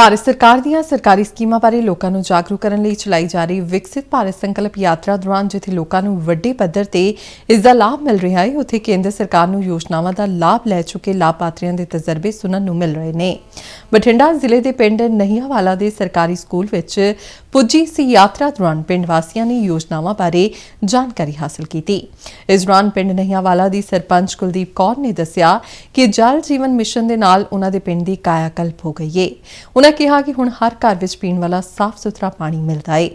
ਭਾਰਤ ਸਰਕਾਰ ਦੀਆਂ ਸਰਕਾਰੀ ਸਕੀਮਾਂ ਬਾਰੇ ਲੋਕਾਂ ਨੂੰ ਜਾਗਰੂਕ ਕਰਨ ਲਈ ਚਲਾਈ ਜਾ ਰਹੀ ਵਿਕਸਿਤ ਭਾਰਤ ਸੰਕਲਪ ਯਾਤਰਾ ਦੌਰਾਨ ਜਿੱਥੇ ਲੋਕਾਂ ਨੂੰ ਵੱਡੇ ਪੱਧਰ ਤੇ ਇਸ ਦਾ ਲਾਭ ਮਿਲ ਰਿਹਾ ਹੈ, ਉੱਥੇ ਕੇਂਦਰ ਸਰਕਾਰ ਨੂੰ ਯੋਜਨਾਵਾਂ ਦਾ ਲਾਭ ਲੈ ਚੁੱਕੇ ਲਾਭਪਾਤਰੀਆਂ ਦੇ ਤਜਰਬੇ ਸੁਣਨ ਨੂੰ ਮਿਲ ਰਹੇ ਨੇ। ਬਠਿੰਡਾ ਜ਼ਿਲ੍ਹੇ ਦੇ ਪਿੰਡ ਨਹੀਆਵਾਲਾ ਦੇ ਸਰਕਾਰੀ ਸਕੂਲ ਵਿੱਚ ਪੁੱਜੀ ਸੀ ਯਾਤਰਾ ਦੌਰਾਨ ਪਿੰਡ ਵਾਸੀਆਂ ਨੇ ਯੋਜਨਾਵਾਂ ਬਾਰੇ ਜਾਣਕਾਰੀ ਹਾਸਲ ਕੀਤੀ। ਇਸ ਦੌਰਾਨ ਪਿੰਡ ਨਹੀਆਵਾਲਾ ਦੀ ਸਰਪੰਚ ਕੁਲਦੀਪ ਕੌਰ ਨੇ ਦੱਸਿਆ ਕਿ ਜਲ ਜੀਵਨ ਮਿਸ਼ਨ ਦੇ ਨਾਲ ਉਹਨਾਂ ਦੇ ਪਿੰਡ ਦੀ ਕਾਇਆ ਕਲਪ ਹੋ ਗਈ ਏ। ਉਹਨਾਂ ਕਿਹਾ ਕਿ ਹੁਣ ਹਰ ਘਰ ਵਿੱਚ ਪੀਣ ਵਾਲਾ ਸਾਫ਼ ਸੁਥਰਾ ਪਾਣੀ ਮਿਲਦਾ ਏ।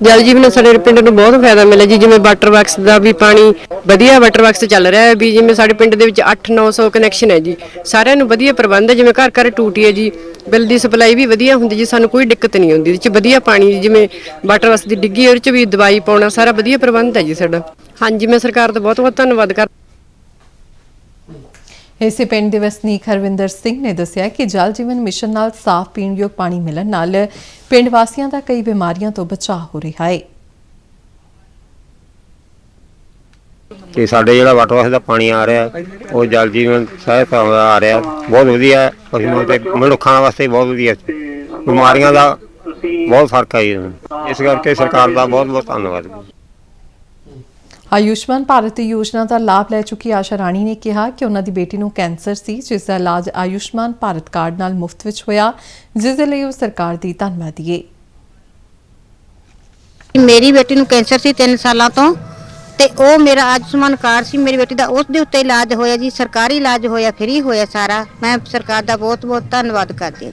ਜਲ ਜੀਵਨ ਨਾਲ ਸਾਡੇ ਪਿੰਡ ਨੂੰ ਬਹੁਤ ਫਾਇਦਾ ਮਿਲਿਆ ਜੀ। ਜਿਵੇਂ ਵਾਟਰ ਵਰਕਸ ਦਾ ਵੀ ਪਾਣੀ, ਵਧੀਆ ਵਾਟਰ ਵਰਕਸ ਚੱਲ ਰਿਹਾ ਹੈ ਵੀ ਜਿਵੇਂ ਸਾਡੇ ਪਿੰਡ ਦੇ ਵਿੱਚ 8-900 ਕਨੈਕਸ਼ਨ ਹੈ ਜੀ। ਸਾਰਿਆਂ ਨੂੰ ਵਧੀਆ ਪ੍ਰਬੰਧ ਹੈ, ਜਿਵੇਂ ਘਰ ਘਰ ਟੂਟੀ ਹੈ ਜੀ। ਬਿੱਲ ਦੀ ਸਪਲਾਈ ਵੀ ਵਧੀਆ ਹੁੰਦੀ ਜੀ, ਸਾਨੂੰ ਕੋਈ ਦਿੱਕਤ ਨਹੀਂ ਆਉਂਦੀ ਇਹਦੇ ਵਧੀਆ ਪਾਣੀ ਜਿਵੇਂ ਵਾਟਰ ਵਰਕਸ ਦੀ ਡਿੱਗੀ ਉਹਦੇ ਚ ਵੀ ਦਵਾਈ ਪਾਉਣਾ ਸਾਰਾ ਵਧੀਆ ਪ੍ਰਬੰਧ ਹੈ ਜੀ ਸਾਡਾ। ਹਾਂਜੀ, ਮੈਂ ਸਰਕਾਰ ਦਾ ਬਹੁਤ ਬਹੁਤ ਧੰਨਵਾਦ ਕਰ ਇਸੇ ਪਿੰਡ ਦੇ ਵਸਨੀਕ ਹਰਵਿੰਦਰ ਸਿੰਘ ਨੇ ਦੱਸਿਆ ਕਿ ਜਲ ਜੀਵਨ ਮਿਸ਼ਨ ਨਾਲ ਸਾਫ਼ ਪੀਣ ਯੋਗ ਪਾਣੀ ਮਿਲਣ ਨਾਲ ਪਿੰਡ ਵਾਸੀਆਂ ਦਾ ਕਈ ਬਿਮਾਰੀਆਂ ਤੋਂ ਬਚਾਅ ਹੋ ਰਿਹਾ ਹੈ ਤੇ ਸਾਡੇ ਜਿਹੜਾ ਵਾਟਰ ਵਾਸ ਦਾ ਪਾਣੀ ਆ ਰਿਹਾ, ਉਹ ਜਲ ਜੀਵਨ ਸਹਾਇਤਾ ਆ ਰਿਹਾ, ਬਹੁਤ ਵਧੀਆ ਪਸ਼ੂਆਂ ਤੇ ਮਨੁੱਖਾਂ ਵਾਸਤੇ ਬਹੁਤ ਵਧੀਆ ਬਿਮਾਰੀਆਂ ਦਾ ਬਹੁਤ ਫ਼ਰਕ ਹੈ ਇਸ ਕਰਕੇ ਸਰਕਾਰ ਦਾ ਬਹੁਤ ਬਹੁਤ ਧੰਨਵਾਦ। ਆਯੁਸ਼ਮਾਨ ਭਾਰਤ ਯੋਜਨਾ ਦਾ ਲਾਭ ਲੈ ਚੁੱਕੀ ਆਸ਼ਾ ਰਾਣੀ ਨੇ ਕਿਹਾ ਕਿ ਉਹਨਾਂ ਦੀ ਬੇਟੀ ਨੂੰ ਕੈਂਸਰ ਸੀ, ਜਿਸ ਦਾ ਇਲਾਜ ਆਯੁਸ਼ਮਾਨ ਭਾਰਤ ਕਾਰਡ ਨਾਲ ਮੁਫਤ ਵਿੱਚ ਹੋਇਆ, ਜਿਸ ਦੇ ਲਈ ਉਹ ਸਰਕਾਰ ਦੀ ਧੰਨਵਾਦੀ ਹੈ ਮੇਰੀ ਬੇਟੀ ਨੂੰ ਕੈਂਸਰ ਸੀ 3 ਸਾਲਾਂ ਤੋਂ ਤੇ ਉਹ ਮੇਰਾ ਆਯੁਸ਼ਮਾਨ ਕਾਰਡ ਸੀ, ਮੇਰੀ ਬੇਟੀ ਦਾ ਉਸ ਦੇ ਉੱਤੇ ਇਲਾਜ ਹੋਇਆ ਜੀ, ਸਰਕਾਰੀ ਇਲਾਜ ਹੋਇਆ, ਫ੍ਰੀ ਹੋਇਆ ਸਾਰਾ। ਮੈਂ ਸਰਕਾਰ ਦਾ ਬਹੁਤ ਬਹੁਤ ਧੰਨਵਾਦ ਕਰਦੀ ਹਾਂ।